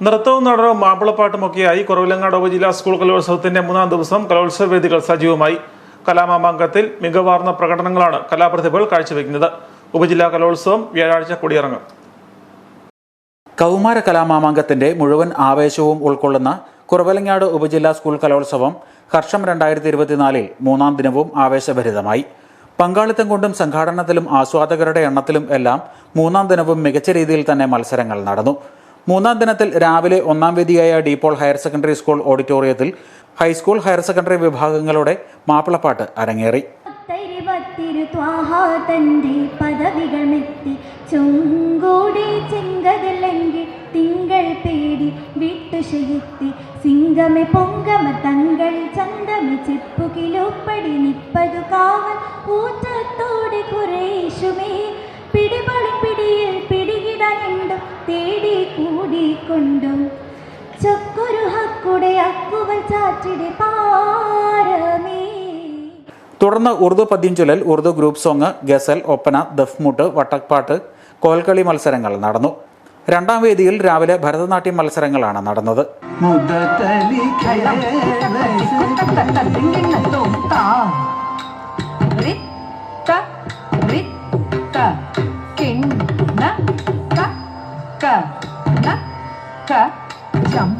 നൃത്തവും നടനവും മാപ്പിളപ്പാട്ടുമൊക്കെയായി കുറവിലങ്ങാട് ഉപജില്ലാ സ്കൂൾ കലോത്സവത്തിന്റെ മൂന്നാം ദിവസം കലോത്സവ വേദികൾ സജീവമായി. കലാമാമാങ്കത്തിൽ മികവാർന്ന പ്രകടനങ്ങളാണ് കലാപ്രതിഭകൾ കാഴ്ചവെക്കുന്നത്. ഉപജില്ലാ കലോത്സവം വ്യാഴാഴ്ച കൊടിയിറങ്ങും. കൗമാര കലാമാമാങ്കത്തിന്റെ മുഴുവൻ ആവേശവും ഉൾക്കൊള്ളുന്ന കുറവലങ്ങാട് ഉപജില്ലാ സ്കൂൾ കലോത്സവം ഹർഷം രണ്ടായിരത്തി ഇരുപത്തിനാലിൽ മൂന്നാം ദിനവും ആവേശഭരിതമായി. പങ്കാളിത്തം കൊണ്ടും സംഘാടനത്തിലും ആസ്വാദകരുടെ എണ്ണത്തിലും എല്ലാം മൂന്നാം ദിനവും മികച്ച രീതിയിൽ തന്നെ മത്സരങ്ങൾ നടന്നു. മൂന്നാം ദിനത്തിൽ രാവിലെ ഒന്നാം വേദിയായ ഡീപോൾ ഹയർ സെക്കൻഡറി സ്കൂൾ ഓഡിറ്റോറിയത്തിൽ ഹൈസ്കൂൾ ഹയർ സെക്കൻഡറി വിഭാഗങ്ങളുടെ മാപ്പിളപ്പാട്ട് അരങ്ങേറി. പദവികൾ തിങ്കൾ നിപ്പതു കാവൽ. ഊറ്റത്തോടെ കുറേശുമേ കൂടിക്കൊണ്ടും ചൊക്കൊരു ഹക്കുടെ അക്കുവൽ ചാറ്റിടെ പാരമേ. തുടർന്ന് ഉറുദു പദ്യം ചൊല്ലൽ ഉറുദു ഗ്രൂപ്പ് സോങ് ഗസൽ ഒപ്പന ദഫ്മുട്ട് വട്ടപ്പാട്ട് കോൽക്കളി മത്സരങ്ങൾ നടന്നു. രണ്ടാം വേദിയിൽ രാവിലെ ഭരതനാട്യം മത്സരങ്ങളാണ് നടന്നത്. മുതലി ജം.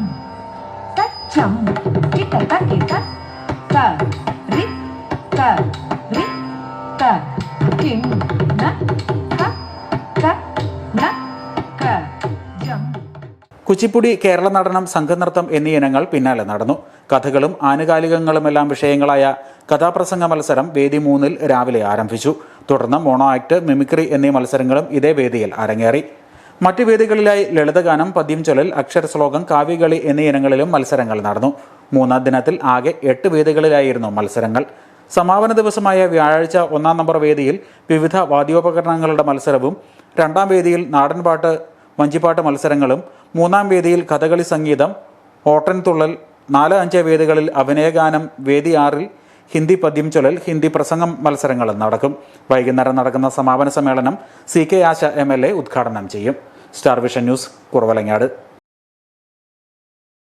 കുച്ചിപ്പുടി കേരള നടനം സംഘനൃത്തം എന്നീ ഇനങ്ങൾ പിന്നാലെ നടന്നു. കഥകളും ആനുകാലികങ്ങളുമെല്ലാം വിഷയങ്ങളായ കഥാപ്രസംഗ മത്സരം വേദി മൂന്നിൽ രാവിലെ ആരംഭിച്ചു. തുടർന്ന് മോണോ ആക്ട് മിമിക്രി എന്നീ മത്സരങ്ങളും ഇതേ വേദിയിൽ അരങ്ങേറി. മറ്റ് വേദികളിലായി ലളിതഗാനം പദ്യം ചൊല്ലൽ അക്ഷര ശ്ലോകം കാവ്യകളി എന്നീ ഇനങ്ങളിലും മത്സരങ്ങൾ നടന്നു. മൂന്നാം ദിനത്തിൽ ആകെ എട്ട് വേദികളിലായിരുന്നു മത്സരങ്ങൾ. സമാപന ദിവസമായ വ്യാഴാഴ്ച ഒന്നാം നമ്പർ വേദിയിൽ വിവിധ വാദ്യോപകരണങ്ങളുടെ മത്സരവും രണ്ടാം വേദിയിൽ നാടൻപാട്ട് വഞ്ചിപ്പാട്ട് മത്സരങ്ങളും മൂന്നാം വേദിയിൽ കഥകളി സംഗീതം ഓട്ടൻതുള്ളൽ നാല് അഞ്ച് വേദികളിൽ അഭിനയഗാനം വേദി ആറിൽ ഹിന്ദി പദ്യം ചൊല്ലൽ ഹിന്ദി പ്രസംഗം മത്സരങ്ങളും നടക്കും. വൈകുന്നേരം നടക്കുന്ന സമാപന സമ്മേളനം C K Asha M L A ഉദ്ഘാടനം ചെയ്യും. Star vision news Kuravilangad